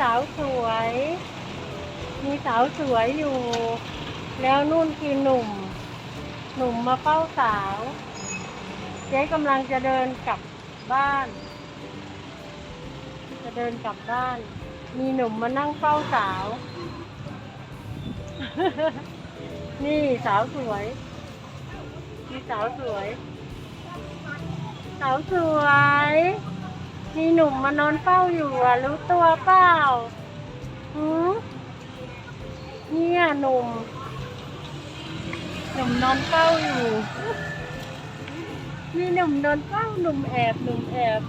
สาวสวย มีสาวสวยอยู่ แล้วนู่นคือหนุ่ม หนุ่มมาเฝ้าสาว เจ๊กำลังจะเดินกลับบ้าน จะเดินกลับบ้าน มีหนุ่มมานั่งเฝ้าสาว นี่สาวสวย มีสาวสวย สาวสวย นุ่มมานอนเฝ้าอยู่อะ รู้ตัวเปล่าหือเนี่ยหนุ่ม หนุ่มนอนเฝ้าอยู่ มีหนุ่มนอนเฝ้าหนุ่มแอบหนุ่มแอบ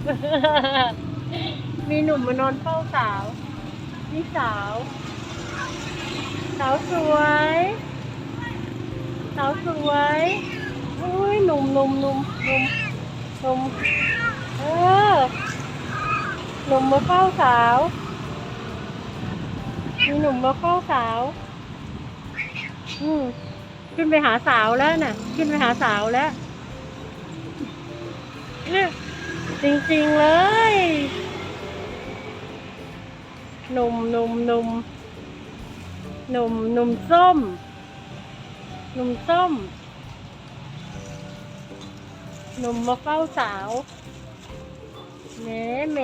มีหนุ่มมานอนเฝ้าสาวนี่สาว สาวสวย สาวสวยอุ้ยหนุ่มหนุ่มหนุ่มหนุ่มหนุ่มเออ หนุ่มมาเฝ้าสาว มีหนุ่มมาเฝ้าสาว อืมขึ้นไปหาสาวแล้วน่ะ ขึ้นไปหาสาวแล้วเนี่ยจริงๆเลย หนุ่มหนุ่มหนุ่มหนุ่มหนุ่มส้ม หนุ่มส้ม หนุ่มมาเฝ้าสาวแหมแหม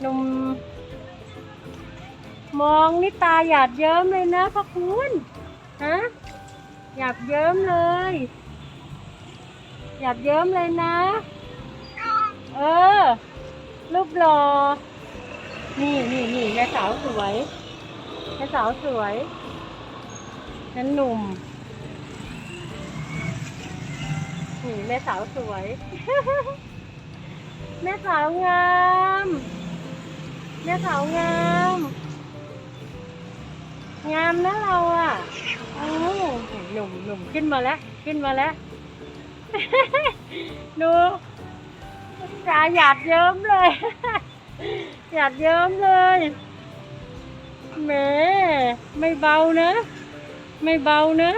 หนุ่มมองนี่ตาหยาดเยิ้มเลยนะพระคุณฮะหยาดเยิ้มเลยหยาดเยิ้มเลยนะ เออรูปหล่อนี่นี่นี่แม่สาวสวยแม่สาวสวยนั่นหนุ่มนี่แม่สาวสวย แม่สาวงาม แม่สาวงาม งามนะเราอะโอ้หนุ่มหนุ่มขึ้นมาแล้ว ขึ้นมาแล้ว ดูตาหยาดเยิ้มเลย หยาดเยิ้มเลยแหมไม่เบานะ ไม่เบานะ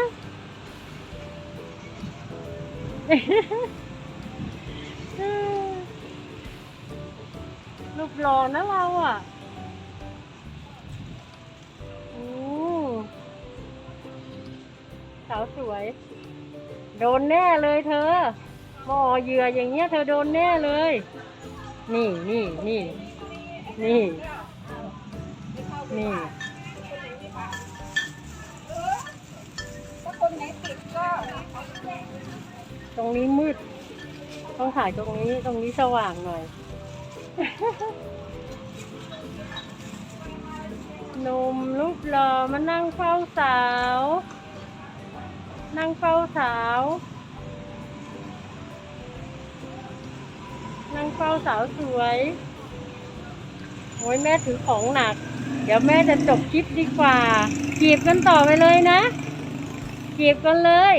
รูปหล่อนะเราอะโอ้สาวสวย โดนแน่เลยเธอมอเหยื่ออย่างเงี้ยเธอโดนแน่เลย นี่นี่นี่นี่นี่ถ้าคนไหนติดก็ตรงนี้มืด ต้องถ่ายตรงนี้ ตรงนี้สว่างหน่อย หนุ่มรูปหล่อมานั่งเฝ้าสาว นั่งเฝ้าสาว นั่งเฝ้าสาวสวยโอ้ยแม่ถือของหนัก เดี๋ยวแม่จะจบคลิปดีกว่า จีบกันต่อไปเลยนะ จีบกันเลย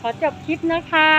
ขอจบคลิปนะคะ